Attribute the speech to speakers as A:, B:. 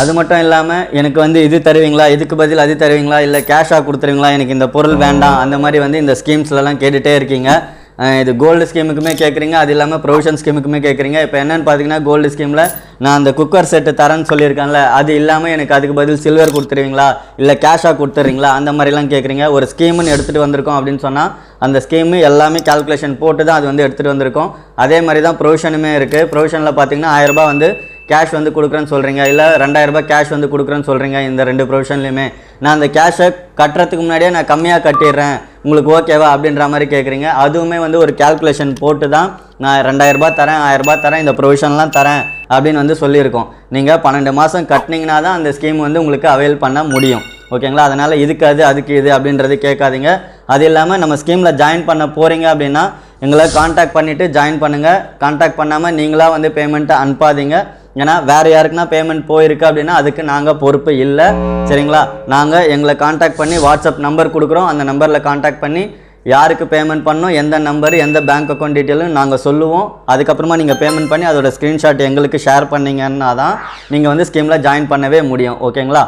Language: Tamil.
A: அது மட்டும் இல்லாமல் எனக்கு வந்து இது தருவீங்களா? இதுக்கு பதில் அது தருவீங்களா? இல்லை கேஷாக கொடுத்துருவீங்களா? எனக்கு இந்த பொருள் வேண்டாம். அந்த மாதிரி வந்து இந்த ஸ்கீம்ஸ்லலாம் கேட்டுகிட்டே இருக்கீங்க. இது கோல்டு ஸ்கீமுக்குமே கேட்குறீங்க அது இல்லாமல் ப்ரொவிஷன் ஸ்கீமுக்குமே கேட்குறீங்க இப்போ என்னென்னு பார்த்தீங்கன்னா கோல்டு ஸ்கீமில் நான் அந்த குக்கர் செட்டு தரேன்னு சொல்லியிருக்கேன்ல அது இல்லாமல் எனக்கு அதுக்கு பதில் சில்வர் கொடுத்துருவீங்களா? இல்லை கேஷாக கொடுத்துறீங்களா அந்த மாதிரிலாம் கேட்குறீங்க ஒரு ஸ்கீம்னு எடுத்துகிட்டு வந்திருக்கோம் அப்படின்னு சொன்னால் அந்த ஸ்கீமு எல்லாமே கால்குலேஷன் போட்டு தான் அது வந்து எடுத்துகிட்டு வந்திருக்கோம். அதே மாதிரி தான் ப்ரொவிஷனுமே இருக்குது ப்ரொவிஷனில் பார்த்தீங்கன்னா ஆயிரரூபா வந்து கேஷ் வந்து கொடுக்குறேன்னு சொல்கிறீங்க இல்லை ரெண்டாயிரரூபா கேஷ் வந்து கொடுக்குறேன்னு சொல்கிறீங்க இந்த ரெண்டு ப்ரொவிஷன்லையுமே நான் அந்த கேஷை கட்டுறதுக்கு முன்னாடியே நான் கம்மியாக கட்டிடுறேன். உங்களுக்கு ஓகேவா அப்படின்ற மாதிரி கேட்குறீங்க அதுவுமே வந்து ஒரு கால்குலேஷன் போட்டு தான் நான் ரெண்டாயிரரூபா தரேன் ஆயிரரூபா தரேன் இந்த ப்ரொவிஷன்லாம் தரேன் அப்படின்னு வந்து சொல்லியிருக்கோம். நீங்கள் பன்னெண்டு மாதம் கட்டினீங்கன்னா தான் அந்த ஸ்கீம் வந்து உங்களுக்கு அவைல் பண்ண முடியும். ஓகேங்களா அதனால் இதுக்கு அது அதுக்கு இது அப்படின்றது கேட்காதீங்க. அது இல்லாமல் நம்ம ஸ்கீமில் ஜாயின் பண்ண போகிறீங்க அப்படின்னா எங்களை காண்டாக்ட் பண்ணிவிட்டு ஜாயின் பண்ணுங்கள் காண்டாக்ட் பண்ணாமல் நீங்களாக வந்து பேமெண்ட்டை அனுப்பாதீங்க. ஏன்னா வேறு யாருக்குன்னா பேமெண்ட் போயிருக்கு அப்படின்னா அதுக்கு நாங்கள் பொறுப்பு இல்லை. சரிங்களா? நாங்கள் எங்களை காண்டாக்ட் பண்ணி வாட்ஸ்அப் நம்பர் கொடுக்குறோம். அந்த நம்பரில் காண்டாக்ட் பண்ணி யாருக்கு பேமெண்ட் பண்ணணும் எந்த நம்பர் எந்த பேங்க் அக்கௌண்ட் டீட்டெயிலும் நாங்கள் சொல்லுவோம். அதுக்கப்புறமா நீங்கள் பேமெண்ட் பண்ணி அதோட ஸ்க்ரீன்ஷாட் எங்களுக்கு ஷேர் பண்ணீங்கன்னா தான் நீங்கள் வந்து ஸ்கீமில் ஜாயின் பண்ணவே முடியும். ஓகேங்களா